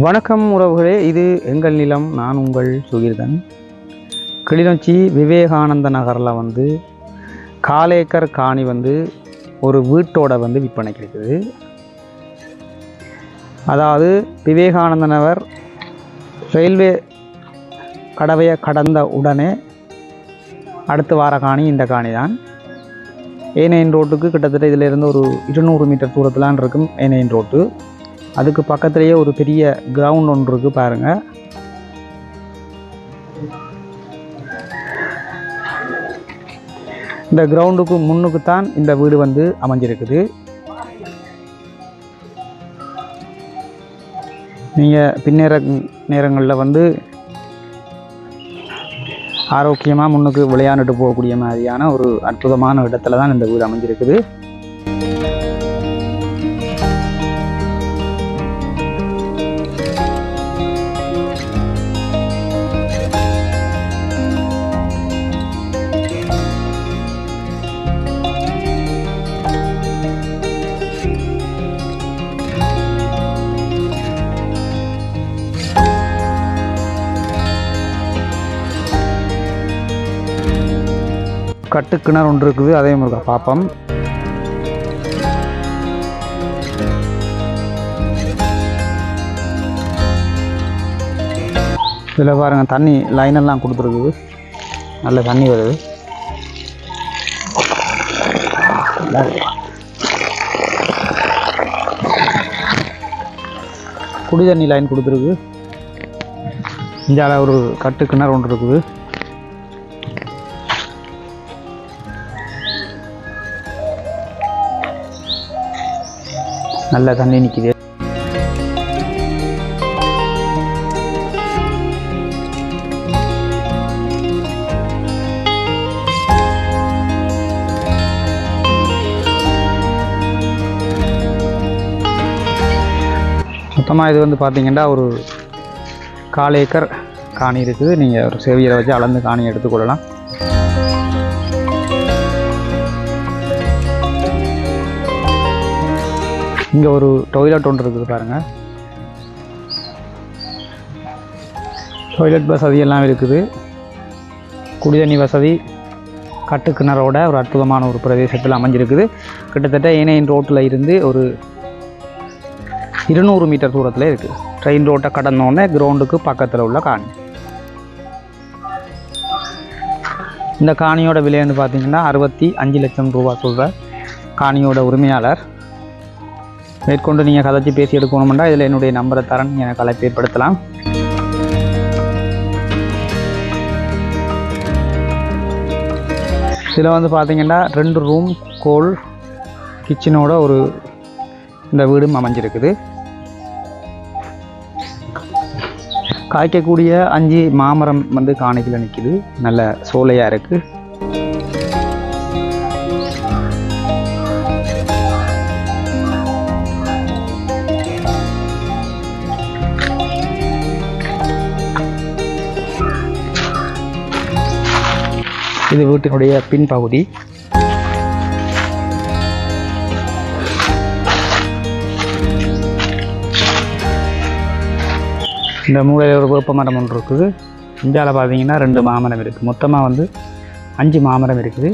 வணக்கம் உறவுகளே இது எங்கள் நிலம் நான் உங்கள் சுகீர்தன். கிளிநொச்சி விவேகானந்த நகரில் வந்து காலேக்கர் காணி வந்து ஒரு வீட்டோட வந்து விற்பனை கிடைக்குது. அதாவது விவேகானந்த நகர் ரயில்வே கடவையை கடந்த உடனே அடுத்து வார காணி இந்த காணி தான் ஏனையின் ரோட்டுக்கு கிட்டத்தட்ட இதிலிருந்து ஒரு இருநூறு மீட்டர் தூரத்திலான் இருக்கும் ஏனையின் ரோட்டு. அதுக்கு பக்கத்துலேயே ஒரு பெரிய கிரவுண்ட் ஒன்று இருக்குது பாருங்கள் இந்த கிரவுண்டுக்கு முன்னுக்கு தான் இந்த வீடு வந்து அமைஞ்சிருக்குது. நீங்கள் பின்னேற நேரங்களில் வந்து ஆரோக்கியமாக முன்னுக்கு விளையாண்டுட்டு போகக்கூடிய மாதிரியான ஒரு அற்புதமான இடத்துல தான் இந்த வீடு அமைஞ்சிருக்குது. கட்டு கிணறு ஒன்று இருக்குது அதையும் மாதிரி பார்ப்போம் இதில் பாருங்கள் தண்ணி லைனெல்லாம் கொடுத்துருக்குது. நல்ல தண்ணி வருது. குடி தண்ணி லைன் கொடுத்துருக்கு இந்தியாவில் ஒரு கட்டு கிணறு ஒன்று இருக்குது. நல்ல தண்ணி நிற்கிது மொத்தமாக இது வந்து பார்த்தீங்கன்னா ஒரு கால் ஏக்கர் காணி இருக்குது. நீங்கள் ஒரு செவியரை வச்சு அளந்து காணி எடுத்துக்கொள்ளலாம். இங்கே ஒரு டொய்லெட் ஒன்று இருக்குது பாருங்கள் டாய்லெட் வசதி எல்லாம் இருக்குது. குடிதண்ணி வசதி கட்டுக்கிணறோட ஒரு அற்புதமான ஒரு பிரதேசத்தில் அமைஞ்சிருக்குது. கிட்டத்தட்ட ஏனையின் ரோட்டில் இருந்து ஒரு இருநூறு மீட்டர் தூரத்தில் இருக்குது ட்ரெயின் ரோட்டை கடந்தோடனே கிரவுண்டுக்கு பக்கத்தில் உள்ள காணி. இந்த காணியோட விலைன்னு பார்த்தீங்கன்னா அறுபத்தி அஞ்சு லட்சம் ரூபா சொல்கிற காணியோட உரிமையாளர் மேற்கொண்டு நீங்கள் கதைச்சி பேசி எடுக்கணுமெண்டா இதில் என்னுடைய நம்பரை தரேன். நீங்கள் எனக்கு அழைப்பு ஏற்படுத்தலாம். இதில் வந்து பார்த்தீங்கன்னா ரெண்டு ரூம் கோல் கிச்சனோட ஒரு இந்த வீடும் அமைஞ்சிருக்குது. காய்க்கக்கூடிய அஞ்சு மாமரம் வந்து காணிக்கில் நிற்கிது நல்ல சோலையாக இருக்குது இது வீட்டினுடைய பின்பகுதி. இந்த மூலையில் ஒரு குழப்ப மரம் ஒன்று இருக்குது. இந்தியாவில் பார்த்தீங்கன்னா ரெண்டு மாமரம் இருக்குது. மொத்தமாக வந்து அஞ்சு மாமரம் இருக்குது.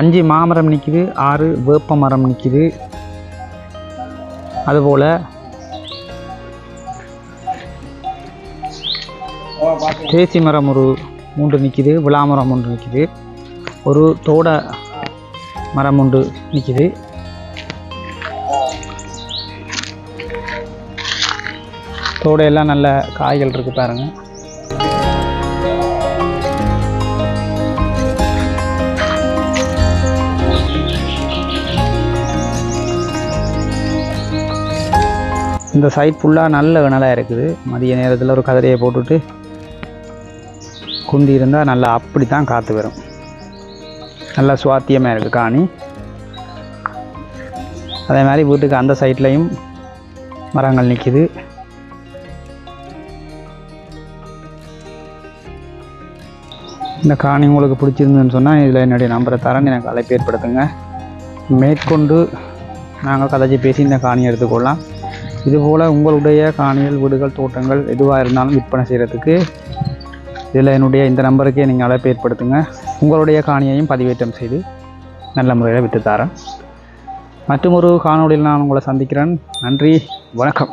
அஞ்சு மாமரம் நிற்கிது ஆறு வேப்ப மரம் நிற்கிது அதுபோல் தேசி மரம் ஒரு மூன்று நிற்கிது விளாமரம் ஒன்று நிற்கிது ஒரு தோட மரம் ஒன்று நிற்கிது தோடையெல்லாம் நல்ல காய்கள் இருக்குது பாருங்கள் இந்த சைட் ஃபுல்லாக நல்ல வினலாக இருக்குது. மதிய நேரத்தில் ஒரு கதிரையை போட்டுட்டு குந்தி இருந்தால் நல்லா அப்படி தான் காற்று வரும். நல்லா சுவாத்தியமாக இருக்குது காணி. அதே மாதிரி வீட்டுக்கு அந்த சைட்லேயும் மரங்கள் நிற்கிது இந்த காணி உங்களுக்கு பிடிச்சிருந்துன்னு சொன்னால் இதில் என்னுடைய நம்பரை தரேன். எனக்கு அழைப்பு ஏற்படுத்துங்க. மேற்கொண்டு நாங்கள் கதைச்சி பேசி இந்த காணியை எடுத்துக்கொள்ளலாம். இதுபோல் உங்களுடைய காணிகள் வீடுகள் தோட்டங்கள் எதுவாக இருந்தாலும் விற்பனை செய்கிறதுக்கு இதில் என்னுடைய இந்த நம்பருக்கே நீங்கள் அழைப்பு ஏற்படுத்துங்க. உங்களுடைய காணியையும் பதிவேற்றம் செய்து நல்ல முறையில் விட்டுத்தாரேன் தரேன். மற்றும் ஒரு காணொளியில் நான் உங்களை சந்திக்கிறேன். நன்றி. வணக்கம்.